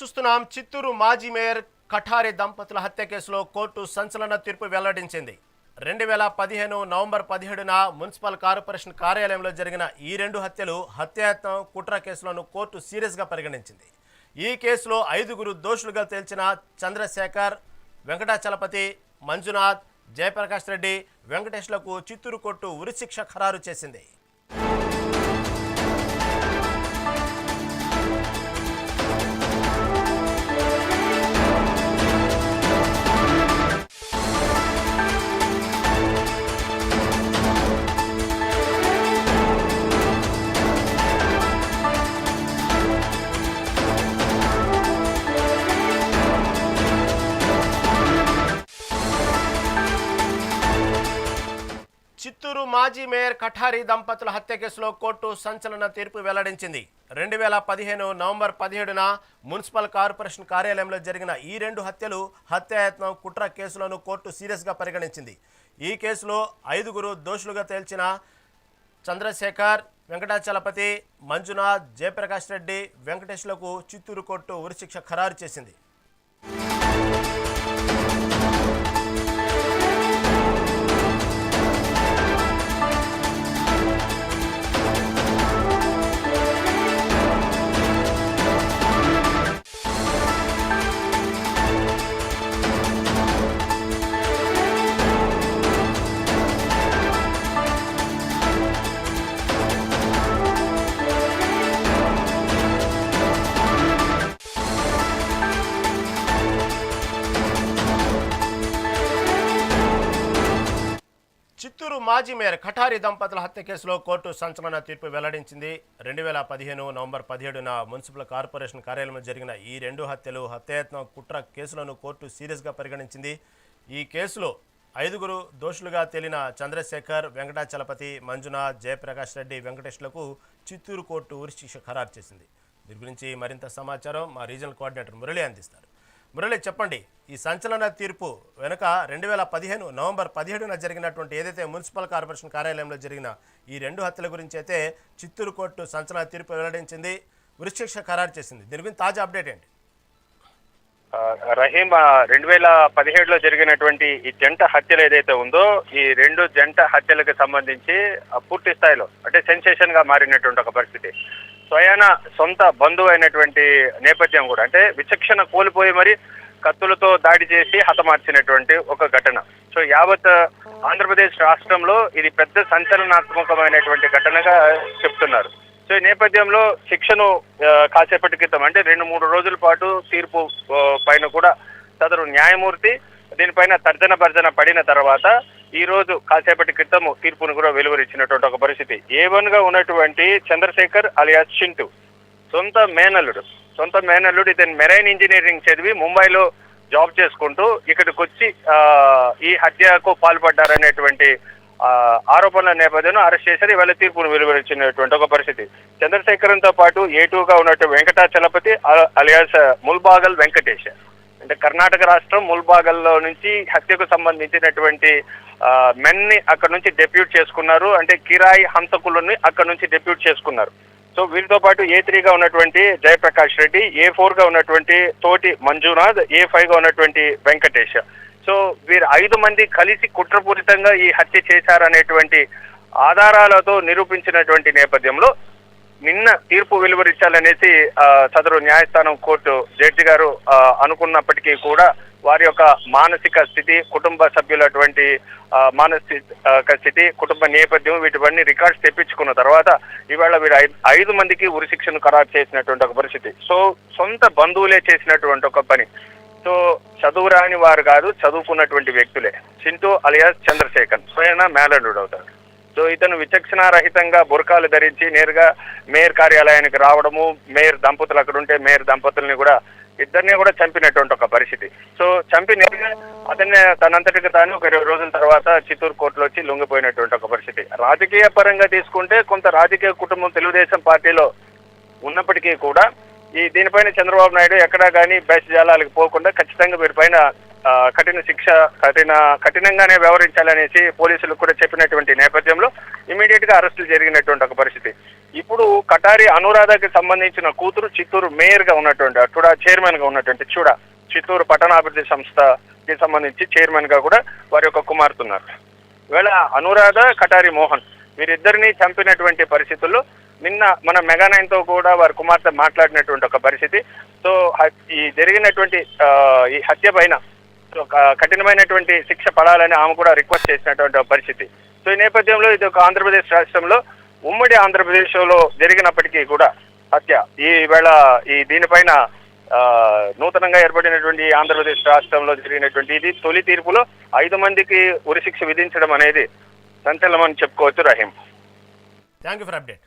చూస్తున్నాం. చిత్తూరు మాజీ మేయర్ కఠారి దంపతుల హత్య కేసులో కోర్టు సంచలన తీర్పు వెల్లడించింది. రెండు వేల పదిహేను నవంబర్ పదిహేడున మున్సిపల్ కార్పొరేషన్ కార్యాలయంలో జరిగిన ఈ రెండు హత్యలు హత్యాయత్నం కుట్ర కేసులను కోర్టు సీరియస్గా పరిగణించింది. ఈ కేసులో ఐదుగురు దోషులుగా తేల్చిన చంద్రశేఖర్ వెంకటాచలపతి మంజునాథ్ జయప్రకాష్ రెడ్డి వెంకటేష్లకు చిత్తూరు కోర్టు ఉరిశిక్ష ఖరారు చేసింది. చిత్తూరు మాజీ మేయర్ కఠారి దంపతుల హత్య కేసులో కోర్టు సంచలన తీర్పు వెల్లడించింది. రెండు వేల పదిహేను నవంబర్ పదిహేడున మున్సిపల్ కార్పొరేషన్ కార్యాలయంలో జరిగిన ఈ రెండు హత్యలు హత్యాయత్నం కుట్ర కేసులను కోర్టు సీరియస్గా పరిగణించింది. ఈ కేసులో ఐదుగురు దోషులుగా తేల్చిన చంద్రశేఖర్ వెంకటాచలపతి మంజునాథ్ జయప్రకాష్ రెడ్డి వెంకటేష్లకు చిత్తూరు కోర్టు ఉరిశిక్ష ఖరారు చేసింది. చిత్తూరు మాజీ మేయర్ కఠారి దంపతుల హత్య కేసులో కోర్టు సంచలన తీర్పు వెల్లడించింది. రెండు వేల పదిహేను నవంబర్ పదిహేడున మున్సిపల్ కార్పొరేషన్ కార్యాలయంలో జరిగిన ఈ రెండు హత్యలు హత్యాయత్నం కుట్ర కేసులను కోర్టు సీరియస్గా పరిగణించింది. ఈ కేసులో ఐదుగురు దోషులుగా తేలిన చంద్రశేఖర్ వెంకటాచలపతి మంజునాథ్ జయప్రకాష్ రెడ్డి వెంకటేష్లకు చిత్తూరు కోర్టు ఉరిశిక్ష ఖరారు చేసింది. దీని గురించి మరింత సమాచారం మా రీజనల్ కోఆర్డినేటర్ మురళి అందిస్తారు. మురళి చెప్పండి. ఈ సంచలన తీర్పు వెనుక రెండు వేల పదిహేను నవంబర్ పదిహేడున జరిగినటువంటి ఏదైతే మున్సిపల్ కార్పొరేషన్ కార్యాలయంలో జరిగిన ఈ రెండు హత్యల గురించి అయితే చిత్తూరు కోర్టు సంచలన తీర్పు వెల్లడించింది ఉరిశిక్ష ఖరారు చేసింది. దీని గురించి తాజా అప్డేట్ ఏంటి? రహీం రెండు వేల పదిహేడులో జరిగినటువంటి ఈ జంట హత్యలు ఏదైతే ఉందో ఈ రెండు జంట హత్యలకు సంబంధించి పూర్తి స్థాయిలో అంటే సెన్సేషన్గా మారినటువంటి ఒక పరిస్థితి. స్వయాన సొంత బంధువు అయినటువంటి నేపథ్యం కూడా. అంటే విచక్షణ కోల్పోయి మరి కత్తులతో దాడి చేసి హతమార్చినటువంటి ఒక ఘటన. సో యావత్ ఆంధ్రప్రదేశ్ రాష్ట్రంలో ఇది పెద్ద సంచలనాత్మకమైనటువంటి ఘటనగా చెప్తున్నారు. సో ఈ నేపథ్యంలో శిక్షను కాసేపటి క్రితం అంటే రెండు మూడు రోజుల పాటు తీర్పు పైన కూడా సదరు న్యాయమూర్తి దీనిపైన తర్జన భర్జన పడిన తర్వాత ఈ రోజు కాసేపటి క్రితం తీర్పును కూడా వెలువరించినటువంటి ఒక పరిస్థితి. ఏ గా ఉన్నటువంటి చంద్రశేఖర్ అలియాస్ చింటు సొంత మేనల్లుడు సొంత మేనల్లుడు ఇతను మెరైన్ ఇంజనీరింగ్ చదివి ముంబైలో జాబ్ చేసుకుంటూ ఇక్కడికి వచ్చి ఈ హత్యకు పాల్పడ్డారనేటువంటి ఆరోపణల నేపథ్యంలో అరెస్ట్ చేశారు. ఇవాళ తీర్పును వెలువరించినటువంటి ఒక పరిస్థితి. చంద్రశేఖరంతో పాటు ఏటూగా ఉన్నటువంటి వెంకటాచలపతి అలియాస్ ముల్బాగల్ వెంకటేష్. అంటే కర్ణాటక రాష్ట్రం ముల్బాగల్లో నుంచి హత్యకు సంబంధించినటువంటి మెన్ని అక్కడ నుంచి డెప్యూట్ చేసుకున్నారు. అంటే కిరాయి హంతకులని అక్కడ నుంచి డెప్యూట్ చేసుకున్నారు. సో వీరితో పాటు ఏ త్రీగా ఉన్నటువంటి జయప్రకాష్ రెడ్డి ఏ ఫోర్గా ఉన్నటువంటి తోటి మంజునాథ్ ఏ ఫైవ్గా ఉన్నటువంటి వెంకటేష్. సో వీరు ఐదు మంది కలిసి కుట్రపూరితంగా ఈ హత్య చేశారనేటువంటి ఆధారాలతో నిరూపించినటువంటి నేపథ్యంలో నిన్న తీర్పు వెలువరించాలనేసి సదరు న్యాయస్థానం కోర్టు జడ్జి గారు అనుకున్నప్పటికీ కూడా వారి యొక్క మానసిక స్థితి కుటుంబ సభ్యులటువంటి మానసిక స్థితి కుటుంబ నేపథ్యం వీటివన్నీ రికార్డ్స్ తెప్పించుకున్న తర్వాత ఇవాళ వీరు ఐదు ఐదు మందికి ఉరిశిక్షను ఖరారు చేసినటువంటి ఒక పరిస్థితి. సో సొంత బంధువులే చేసినటువంటి ఒక పని. సో చదువు రాని వారు కాదు చదువుకున్నటువంటి వ్యక్తులే. చింటూ అలియాస్ చంద్రశేఖర్ స్వయన మేలనుడు అవుతారు సో ఇతను విచక్షణారహితంగా బురకాలు ధరించి నేరుగా మేయర్ కార్యాలయానికి రావడము మేయర్ దంపతులు అక్కడ ఉంటే మేయర్ దంపతుల్ని కూడా ఇద్దరిని కూడా చంపినటువంటి ఒక పరిస్థితి. సో చంపి నేరుగా అతన్ని తనంతటికి తాను ఒక ఇరవై రోజుల తర్వాత చిత్తూరు కోర్టులో వచ్చి లొంగిపోయినటువంటి ఒక పరిస్థితి. రాజకీయ పరంగా తీసుకుంటే కొంత రాజకీయ కుటుంబం తెలుగుదేశం పార్టీలో ఉన్నప్పటికీ కూడా ఈ దీనిపైన చంద్రబాబు నాయుడు ఎక్కడా కానీ బెస్ట్ జాలాలకు పోకుండా ఖచ్చితంగా వీరిపైన కఠిన శిక్ష కఠిన కఠినంగానే వ్యవహరించాలనేసి పోలీసులకు కూడా చెప్పినటువంటి నేపథ్యంలో ఇమీడియట్గా అరెస్టులు జరిగినటువంటి ఒక పరిస్థితి. ఇప్పుడు కటారి అనురాధకి సంబంధించిన కూతురు చిత్తూరు మేయర్గా ఉన్నటువంటి చూడ చైర్మన్గా ఉన్నటువంటి చూడ చిత్తూరు పట్టణాభివృద్ధి సంస్థకి సంబంధించి చైర్మన్గా కూడా వారి యొక్క కుమార్తె ఉన్నారు. వేళ అనురాధ కటారి మోహన్ వీరిద్దరిని చంపినటువంటి పరిస్థితుల్లో నిన్న మన మెగానైన్తో కూడా వారి కుమార్తె మాట్లాడినటువంటి ఒక పరిస్థితి. సో ఈ జరిగినటువంటి ఈ హత్య పైన కఠినమైనటువంటి శిక్ష పడాలని ఆమె కూడా రిక్వెస్ట్ చేసినటువంటి పరిస్థితి. సో ఈ నేపథ్యంలో ఇది ఒక ఆంధ్రప్రదేశ్ రాష్ట్రంలో ఉమ్మడి ఆంధ్రప్రదేశ్లో జరిగినప్పటికీ కూడా హత్య ఈ వేళ ఈ దీనిపైన నూతనంగా ఏర్పడినటువంటి ఆంధ్రప్రదేశ్ రాష్ట్రంలో జరిగినటువంటి ఇది తొలి తీర్పులో ఐదు మందికి ఉరిశిక్ష విధించడం అనేది సంచలనం అని చెప్పుకోవచ్చు Rahim. Thank you for update